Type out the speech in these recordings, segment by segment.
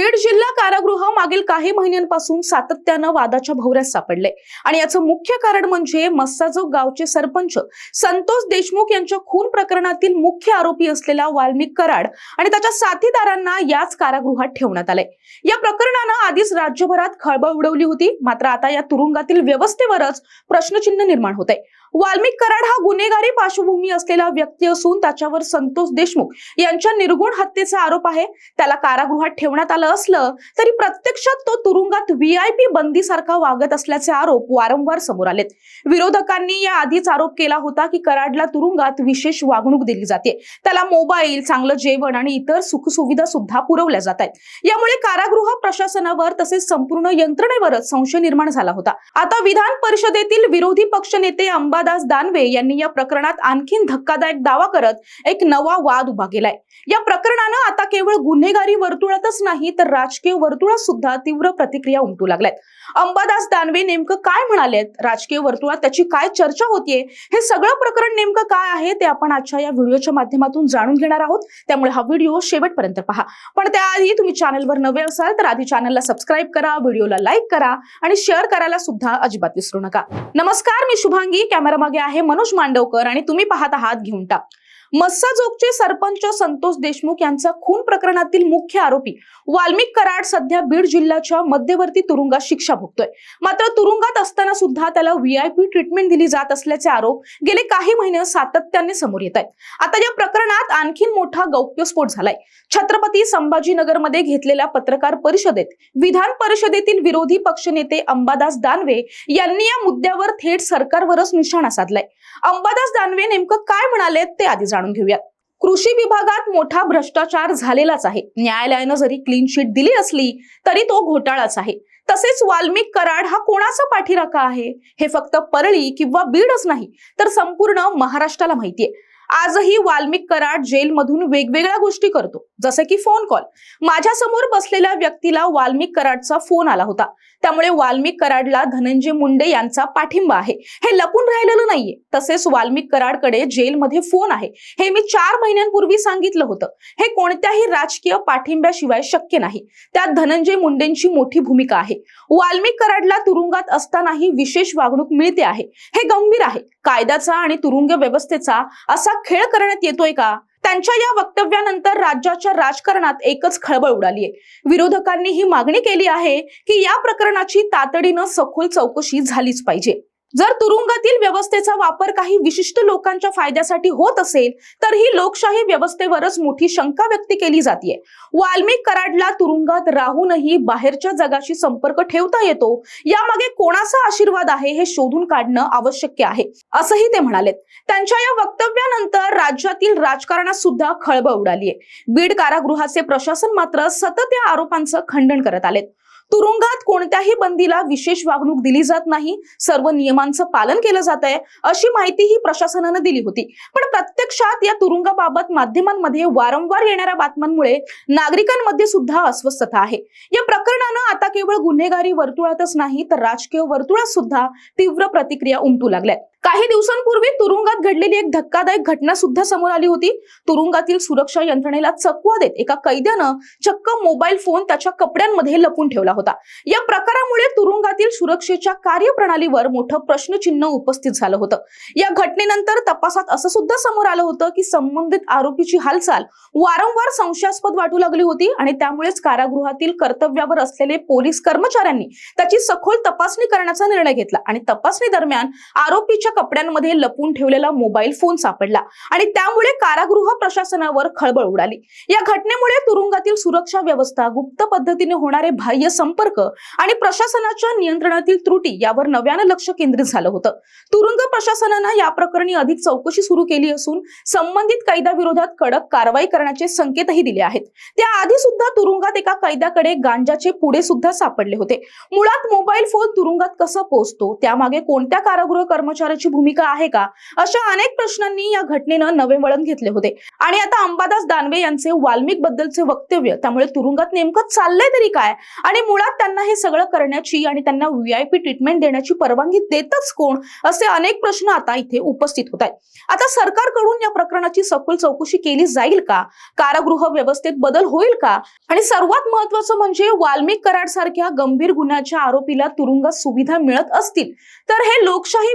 बीड जिल्हा कारागृह मागील काही महिन्यांपासून सातत्यानं वादाच्या भोवऱ्यात सापडले. आणि याचं मुख्य कारण म्हणजे मस्साजोग गावचे सरपंच संतोष देशमुख यांच्या खून प्रकरणातील मुख्य आरोपी असलेला वाल्मिक कराड आणि त्याच्या साथीदारांना याच कारागृहात ठेवण्यात आलंय या प्रकरणानं आधीच राज्यभरात खळबळ उडवली होती. मात्र आता या तुरुंगातील व्यवस्थेवरच प्रश्नचिन्ह निर्माण होत आहे वाल्मिक कराड हा गुन्हेगारी पार्श्वभूमी असलेला व्यक्ती असून त्याच्यावर संतोष देशमुख यांच्या निर्गुण हत्येचा आरोप आहे. त्याला कारागृहात ठेवण्यात आलं असलं तरी प्रत्यक्षात तो तुरुंगात व्हीआयपी बंदी सारखा वागत असल्याचे आरोप वारंवार समोर आलेत. विरोधकांनी या आधीच आरोप केला होता की कराडला तुरुंगात विशेष वागणूक दिली जाते. त्याला मोबाईल चांगलं जेवण आणि इतर सुखसुविधा सुद्धा पुरवल्या जात आहेत. यामुळे कारागृह प्रशासनावर तसेच संपूर्ण यंत्रणेवरच संशय निर्माण झाला होता. आता विधान परिषदेतील विरोधी पक्षनेते अंबादास दानवे यांनी या प्रकरणात आणखीन धक्कादायक दावा करत एक नवा वाद उभा केलाय. या प्रकरणानं आता केवळ गुन्हेगारी वर्तुळातच नाही तर राजकीय वर्तुळात सुद्धा तीव्र प्रतिक्रिया उमटू लागल्यात. अंबादास दानवे नेमकं काय म्हणालेत? राजकीय वर्तुळात त्याची काय चर्चा होतीये? हे सगळं प्रकरण नेमकं काय आहे ते आपण आजच्या या व्हिडिओच्या माध्यमातून जाणून घेणार आहोत. त्यामुळे हा व्हिडिओ शेवटपर्यंत पहा. पण त्याआधी तुम्ही चॅनलवर नवे असाल तर आधी चॅनलला सबस्क्राईब करा व्हिडिओला लाईक करा आणि शेअर करायला सुद्धा अजिबात विसरू नका. नमस्कार मी शुभांगी कॅमेरामागे आहे मनोज मांडवकर आणि तुम्ही पाहत आहात घेऊन टाक. मस्साजोगचे सरपंच संतोष देशमुख यांचा खून प्रकरणातील मुख्य आरोपी वाल्मिक कराड सध्या बीड जिल्ह्याच्या मध्यवर्ती तुरुंगात शिक्षा भोगतोय. मात्र तुरुंगात असताना सुद्धा त्याला व्हीआयपी ट्रीटमेंट दिली जात असल्याचे आरोप गेले काही महिने सातत्याने समोर येत आहेत. आता या प्रकरणात आणखीन मोठा गौप्यस्फोट झालाय. छत्रपती संभाजीनगरमध्ये घेतलेल्या पत्रकार परिषदेत विधान परिषदेतील विरोधी पक्षनेते अंबादास दानवे यांनी या मुद्द्यावर थेट सरकारवरच निशाणा साधलाय. अंबादास दानवे नेमकं काय म्हणाले ते आधी जाणून घेऊयात. कृषी विभागात मोठा भ्रष्टाचार झालेलाच आहे. न्यायालयानं जरी क्लीन शीट दिली असली तरी तो घोटाळाच आहे. तसेच वाल्मिक कराड हा कोणाचा पाठीराखा आहे? हे फक्त परळी किंवा बीडच नाही तर संपूर्ण महाराष्ट्राला माहितीये. आजही वाल्मिक कराड जेलमधून वेगवेगळ्या गोष्टी करतो जसे की फोन कॉल माझ्यासमोर बसलेल्या व्यक्तीला वाल्मिक कराडचा फोन आला होता. त्यामुळे वाल्मिक कराडला धनंजय मुंडे यांचा पाठिंबा आहे. हे लपून राहिलेलं नाहीये. तसेच वाल्मिक कराडकडे जेलमध्ये फोन आहे. हे मी चार महिन्यांपूर्वी सांगितलं होतं. हे कोणत्याही राजकीय पाठिंब्याशिवाय शक्य नाही. त्यात धनंजय मुंडेंची मोठी भूमिका आहे. वाल्मिक कराडला तुरुंगात असतानाही विशेष वागणूक मिळते आहे. हे गंभीर आहे. कायद्याचा आणि तुरुंग व्यवस्थेचा असा खेळ करण्यात येतोय का? त्यांच्या या वक्तव्यानंतर राज्याच्या राजकारणात एकच खळबळ उडाली आहे विरोधकांनी ही मागणी केली आहे की या प्रकरणाची तातडीनं सखोल चौकशी झालीच पाहिजे. जर तुरुंगातील व्यवस्थेचा वापर काही विशिष्ट लोकांच्या फायद्यासाठी होत असेल तर ही लोकशाही व्यवस्थेवरच मोठी शंका व्यक्त केली जाते वाल्मिक कराडला तुरुंगात राहूनही बाहेरच्या जगाशी संपर्क ठेवता येतो यामागे कोणाचा आशीर्वाद आहे हे शोधून काढणं आवश्यक आहे असंही ते म्हणाले त्यांच्या या वक्तव्यानंतर राज्यातील राजकारणात सुद्धा खळबळ उडालीये. बीड कारागृहाचे प्रशासन मात्र सतत या आरोपांचं खंडन करत आलेत. तुरुंगात कोणत्याही बंदीला विशेष वागणूक दिली जात नाही. सर्व नियमांचं पालन केलं जात आहे. अशी माहिती ही प्रशासनानं दिली होती. पण प्रत्यक्षात या तुरुंगाबाबत माध्यमांमध्ये वारंवार येणाऱ्या बातम्यांमुळे नागरिकांमध्ये सुद्धा अस्वस्थता आहे. या प्रकरणानं आता केवळ गुन्हेगारी वर्तुळातच नाही तर राजकीय वर्तुळात सुद्धा तीव्र प्रतिक्रिया उमटू लागल्यात. काही दिवसांपूर्वी तुरुंगात घडलेली एक धक्कादायक घटना सुद्धा समोर आली होती. तुरुंगातील सुरक्षा यंत्रणेला चकवा देत एका कैद्यानं चक्क मोबाईल फोन त्याच्या कपड्यांमध्ये लपून ठेवला होता. या प्रकारामुळे तुरुंगातील सुरक्षेच्या कार्यप्रणालीवर मोठं प्रश्नचिन्ह उपस्थित झालं होतं. या घटनेनंतर तपासात असं सुद्धा समोर आलं होतं की संबंधित आरोपीची हालचाल वारंवार संशयास्पद वाटू लागली होती आणि त्यामुळेच कारागृहातील कर्तव्यावर असलेले पोलीस कर्मचाऱ्यांनी त्याची सखोल तपासणी करण्याचा निर्णय घेतला आणि तपासणी दरम्यान आरोपीच्या कपड्यांमध्ये लपून ठेवलेला मोबाईल फोन सापडला. आणि त्यामुळे कारागृह प्रशासनावर खळबळ उडाली. या घटनेमुळे तुरुंगातील सुरक्षा व्यवस्था गुप्त पद्धतीने होणारे बाह्य संपर्क आणि प्रशासनाच्या नियंत्रणातील त्रुटी यावर नव्यानं लक्ष केंद्रित झालं होतं. तुरुंग प्रशासनानं या प्रकरणी अधिक चौकशी सुरू केली असून संबंधित कैद्याविरोधात कडक कारवाई करण्याचे संकेतही दिले आहेत. त्याआधी सुद्धा तुरुंगात एका कैद्याकडे गांजाचे पुढे सुद्धा सापडले होते. मुळात मोबाईल फोन तुरुंगात कसा पोहोचतो? त्यामागे कोणत्या कारागृह कर्मचाऱ्याची सरकारची भूमिका आहे का? अशा अनेक प्रश्नांनी या घटनेनं नवे वळण घेतले होते. आणि आता अंबादास दानवे यांचे वाल्मिक बद्दलचे वक्तव्य त्यामुळे तुरुंगात नेमकं चाललंय तरी काय? आणि मुळात त्यांना हे सगळं करण्याची आणि त्यांना व्हीआयपी ट्रीटमेंट देण्याची परवानगी देतच कोण? असे अनेक प्रश्न आता इथे उपस्थित होत आहेत. आता सरकारकडून या प्रकरणाची सखोल चौकशी केली जाईल का? कारागृह व्यवस्थेत बदल होईल का? आणि सर्वात महत्वाचं म्हणजे वाल्मिक कराड सारख्या गंभीर गुन्ह्याच्या आरोपीला तुरुंगात सुविधा मिळत असतील तर हे लोकशाही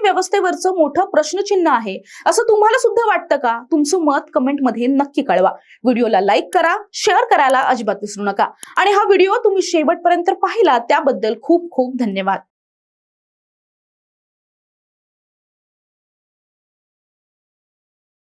व्यवस्थेवरचं मोठं प्रश्नचिन्ह आहे. असं तुम्हाला सुद्धा वाटतं का? तुमचं मत कमेंटमध्ये नक्की कळवा. व्हिडिओला लाईक करा शेअर करायला अजिबात विसरू नका. आणि हा व्हिडिओ तुम्ही शेवटपर्यंत पाहिला त्याबद्दल खूप खूप धन्यवाद.